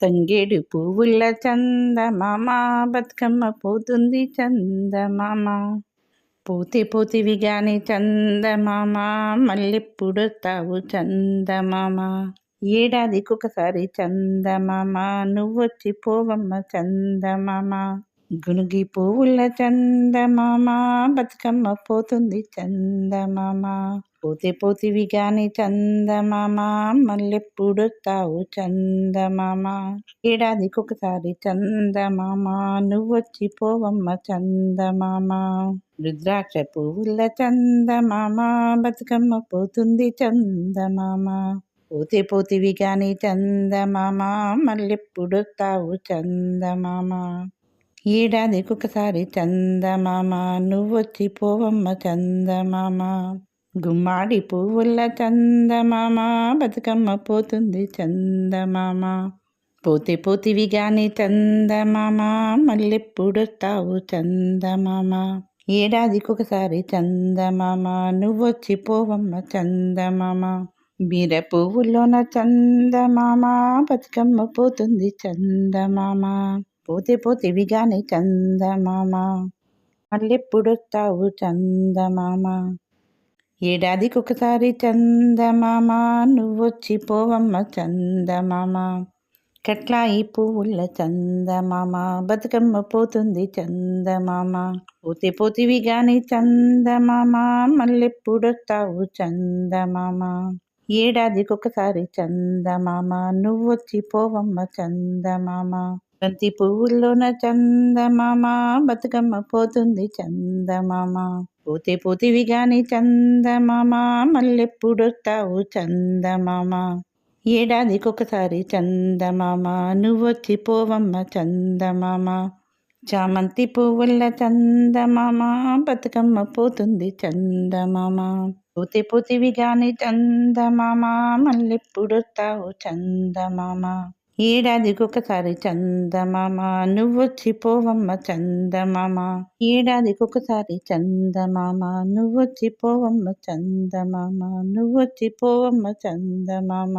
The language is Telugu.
తంగేడు పువ్వుల చందమామ బతుకమ్మ పోతుంది చందమామ. పోతే పోతివి గాని చందమామ మళ్ళెప్పుడొస్తావు చందమామ. ఏడాదికొకసారి చందమామ నువ్వొచ్చి పోవమ్మ చందమామ. గునుగి పువ్వుల చందమామ బతుకమ్మ పోతుంది చందమామ. పోతే పోతివి గాని చందమామ మళ్ళెప్పుడొస్తావు చందమామ. ఏడాదికొకసారి చందమామ నువ్వొచ్చి పోవమ్మ చందమామ. రుద్రాక్ష పువ్వుల చందమామ బతుకమ్మ పోతుంది చందమామ. పోతే పోతివి గాని చందమామ మళ్ళెప్పుడొస్తావు చందమామ. ఏడాదికొకసారి చందమామ నువ్వొచ్చి పోవమ్మ చందమామ. గుమ్మాడి పువ్వుల చందమామ బతుకమ్మ పోతుంది చందమామ. పోతే పోతివి గాని చందమామ మళ్ళెప్పుడొస్తావు చందమామ. ఏడాదికొకసారి చందమామ నువ్వొచ్చి పోవమ్మ చందమామ. బీర పువ్వులోన చందమామ బతుకమ్మ పోతుంది చందమామ. పోతే పోతివి గాని చందమామ. మళ్ళెప్పుడొస్తావు చందమామ? ఏడాదికి ఒకసారి చందమామ నువ్వొచ్చి పోవమ్మ చందమామ. కట్లాయి పువ్వుల చందమామ బతుకమ్మ పోతుంది చందమామ. పోతే పోతివి గాని చందమామ మళ్ళెప్పుడొస్తావు చందమామ? ఏడాదికి ఒకసారి చందమామ నువ్వొచ్చి పోవమ్మ చందమామ. బంతి పువ్వుల్లోన చందమామ బతుకమ్మ పోతుంది చందమామ. పోతే పోతివి గాని చందమామ మళ్ళెప్పుడొస్తావు చందమామ. ఏడాదికొకసారి చందమామ నువ్వొచ్చి పోవమ్మ చందమామ. చామంతి పువ్వుల చందమామ బతుకమ్మ పోతుంది చందమామ. పోతే పోతివి గాని చందమామ మళ్ళెప్పుడొస్తావు చందమామ. ఏడాదికొకసారి చందమామ నువ్వొచ్చి పోవమ్మ చందమామ. ఏడాదికొకసారి చందమామ నువ్వొచ్చి పోవమ్మ చందమామ. నువ్వొచ్చి పోవమ్మ చందమామ.